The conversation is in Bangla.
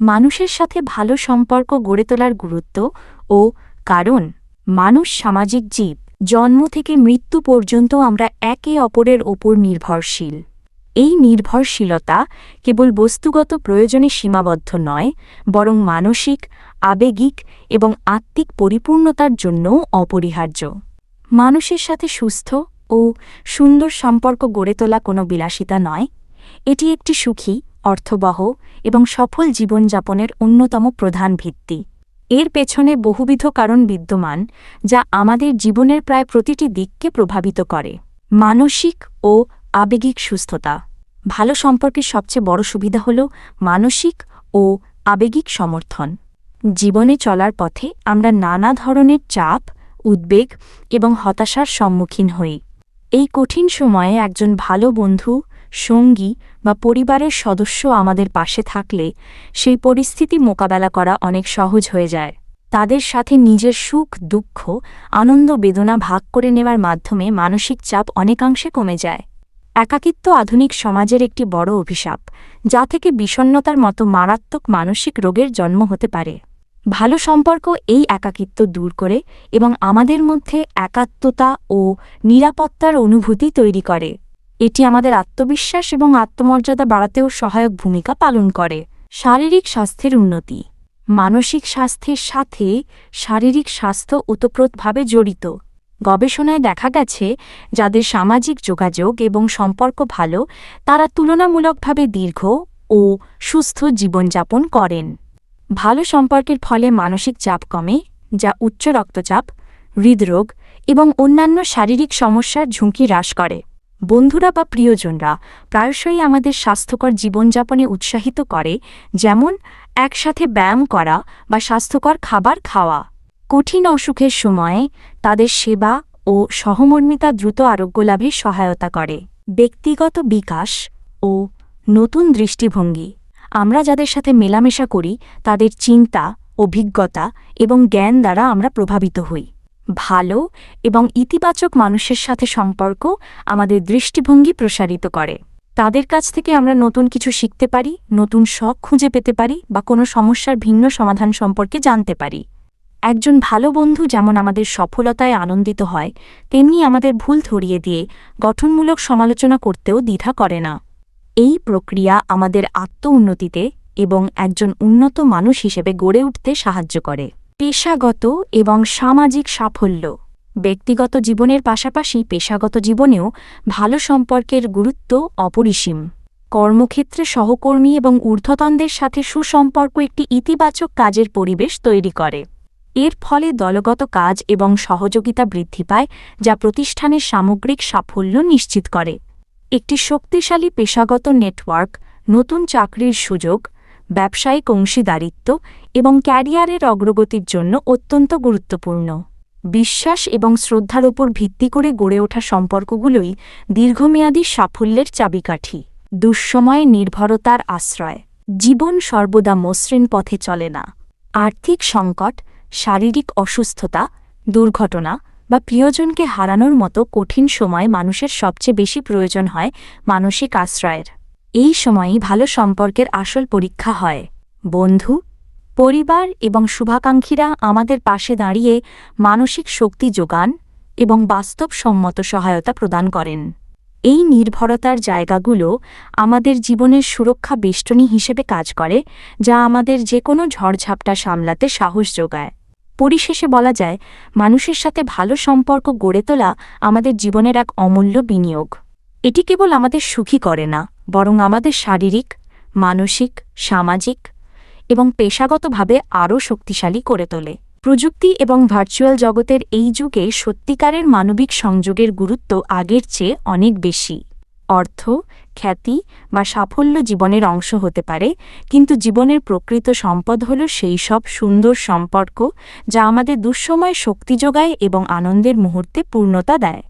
মানুষের সাথে ভালো সম্পর্ক গড়ে তোলার গুরুত্ব ও কারণ মানুষ সামাজিক জীব। জন্ম থেকে মৃত্যু পর্যন্ত আমরা একে অপরের ওপর নির্ভরশীল। এই নির্ভরশীলতা কেবল বস্তুগত প্রয়োজনে সীমাবদ্ধ নয়, বরং মানসিক, আবেগিক এবং আত্মিক পরিপূর্ণতার জন্যও অপরিহার্য। মানুষের সাথে সুস্থ ও সুন্দর সম্পর্ক গড়ে তোলা কোনো বিলাসিতা নয়। এটি একটি সুখী অর্থবহ এবং সফল জীবনযাপনের অন্যতম প্রধান ভিত্তি। এর পেছনে বহুবিধ কারণ বিদ্যমান যা আমাদের জীবনের প্রায় প্রতিটি দিককে প্রভাবিত করে। মানসিক ও আবেগিক সুস্থতা। ভালো সম্পর্কের সবচেয়ে বড় সুবিধা হল মানসিক ও আবেগিক সমর্থন। জীবনে চলার পথে আমরা নানা ধরনের চাপ, উদ্বেগ এবং হতাশার সম্মুখীন হই। এই কঠিন সময়ে একজন ভালো বন্ধু সঙ্গী বা পরিবারের সদস্য আমাদের পাশে থাকলে সেই পরিস্থিতি মোকাবেলা করা অনেক সহজ হয়ে যায়। তাদের সাথে নিজের সুখ, দুঃখ, আনন্দ, বেদনা ভাগ করে নেওয়ার মাধ্যমে মানসিক চাপ অনেকাংশে কমে যায়। একাকিত্ব আধুনিক সমাজের একটি বড় অভিশাপ, যা থেকে বিষণ্নতার মতো মারাত্মক মানসিক রোগের জন্ম হতে পারে। ভালো সম্পর্ক এই একাকিত্ব দূর করে এবং আমাদের মধ্যে একাত্মতা ও নিরাপত্তার অনুভূতি তৈরি করে। এটি আমাদের আত্মবিশ্বাস এবং আত্মমর্যাদা বাড়াতেও সহায়ক ভূমিকা পালন করে। শারীরিক স্বাস্থ্যের উন্নতি। মানসিক স্বাস্থ্যের সাথে শারীরিক স্বাস্থ্য ওতপ্রোতভাবে জড়িত। গবেষণায় দেখা গেছে, যাদের সামাজিক যোগাযোগ এবং সম্পর্ক ভালো, তারা তুলনামূলকভাবে দীর্ঘ ও সুস্থ জীবনযাপন করেন। ভালো সম্পর্কের ফলে মানসিক চাপ কমে, যা উচ্চ রক্তচাপ, হৃদরোগ এবং অন্যান্য শারীরিক সমস্যার ঝুঁকি হ্রাস করে। বন্ধুরা বা প্রিয়জনরা প্রায়শই আমাদের স্বাস্থ্যকর জীবনযাপনে উৎসাহিত করে, যেমন একসাথে ব্যায়াম করা বা স্বাস্থ্যকর খাবার খাওয়া। কঠিন অসুখের সময়ে তাদের সেবা ও সহমর্মিতা দ্রুত আরোগ্য লাভে সহায়তা করে। ব্যক্তিগত বিকাশ ও নতুন দৃষ্টিভঙ্গি। আমরা যাদের সাথে মেলামেশা করি, তাদের চিন্তা, অভিজ্ঞতা এবং জ্ঞান দ্বারা আমরা প্রভাবিত হই। ভালো এবং ইতিবাচক মানুষের সাথে সম্পর্ক আমাদের দৃষ্টিভঙ্গি প্রসারিত করে। তাদের কাছ থেকে আমরা নতুন কিছু শিখতে পারি, নতুন শখ খুঁজে পেতে পারি বা কোনো সমস্যার ভিন্ন সমাধান সম্পর্কে জানতে পারি। একজন ভালো বন্ধু যেমন আমাদের সফলতায় আনন্দিত হয়, তেমনি আমাদের ভুল ধরিয়ে দিয়ে গঠনমূলক সমালোচনা করতেও দ্বিধা করে না। এই প্রক্রিয়া আমাদের আত্ম উন্নতিতে এবং একজন উন্নত মানুষ হিসেবে গড়ে উঠতে সাহায্য করে। পেশাগত এবং সামাজিক সাফল্য। ব্যক্তিগত জীবনের পাশাপাশি পেশাগত জীবনেও ভালো সম্পর্কের গুরুত্ব অপরিসীম। কর্মক্ষেত্রে সহকর্মী এবং ঊর্ধ্বতনদের সাথে সুসম্পর্ক একটি ইতিবাচক কাজের পরিবেশ তৈরি করে। এর ফলে দলগত কাজ এবং সহযোগিতা বৃদ্ধি পায়, যা প্রতিষ্ঠানের সামগ্রিক সাফল্য নিশ্চিত করে। একটি শক্তিশালী পেশাগত নেটওয়ার্ক, নতুন চাকরির সুযোগ ব্যবসায়িক অংশীদারিত্ব এবং ক্যারিয়ারের অগ্রগতির জন্য অত্যন্ত গুরুত্বপূর্ণ। বিশ্বাস এবং শ্রদ্ধার ওপর ভিত্তি করে গড়ে ওঠা সম্পর্কগুলোই দীর্ঘমেয়াদী সাফল্যের চাবিকাঠি। দুঃসময়ে নির্ভরতার আশ্রয়। জীবন সর্বদা মসৃণ পথে চলে না। আর্থিক সংকট, শারীরিক অসুস্থতা, দুর্ঘটনা বা প্রিয়জনকে হারানোর মতো কঠিন সময় মানুষের সবচেয়ে বেশি প্রয়োজন হয় মানসিক আশ্রয়ের। এই সময়ই ভালো সম্পর্কের আসল পরীক্ষা হয়। বন্ধু, পরিবার এবং শুভাকাঙ্ক্ষীরা আমাদের পাশে দাঁড়িয়ে মানসিক শক্তি যোগান এবং বাস্তবসম্মত সহায়তা প্রদান করেন। এই নির্ভরতার জায়গাগুলো আমাদের জীবনের সুরক্ষা বেষ্টনী হিসেবে কাজ করে, যা আমাদের যে কোনো ঝড়ঝাপটা সামলাতে সাহস যোগায়। পরিশেষে বলা যায়, মানুষের সাথে ভালো সম্পর্ক গড়ে তোলা আমাদের জীবনের এক অমূল্য বিনিয়োগ। এটি কেবল আমাদের সুখী করে না বরং আমাদের শারীরিক, মানসিক, সামাজিক এবং পেশাগতভাবে আরও শক্তিশালী করে তোলে। প্রযুক্তি এবং ভার্চুয়াল জগতের এই যুগে সত্যিকারের মানবিক সংযোগের গুরুত্ব আগের চেয়ে অনেক বেশি। অর্থ, খ্যাতি বা সাফল্য জীবনের অংশ হতে পারে, কিন্তু জীবনের প্রকৃত সম্পদ হল সেই সব সুন্দর সম্পর্ক যা আমাদের দুঃসময় শক্তি যোগায় এবং আনন্দের মুহূর্তে পূর্ণতা দেয়।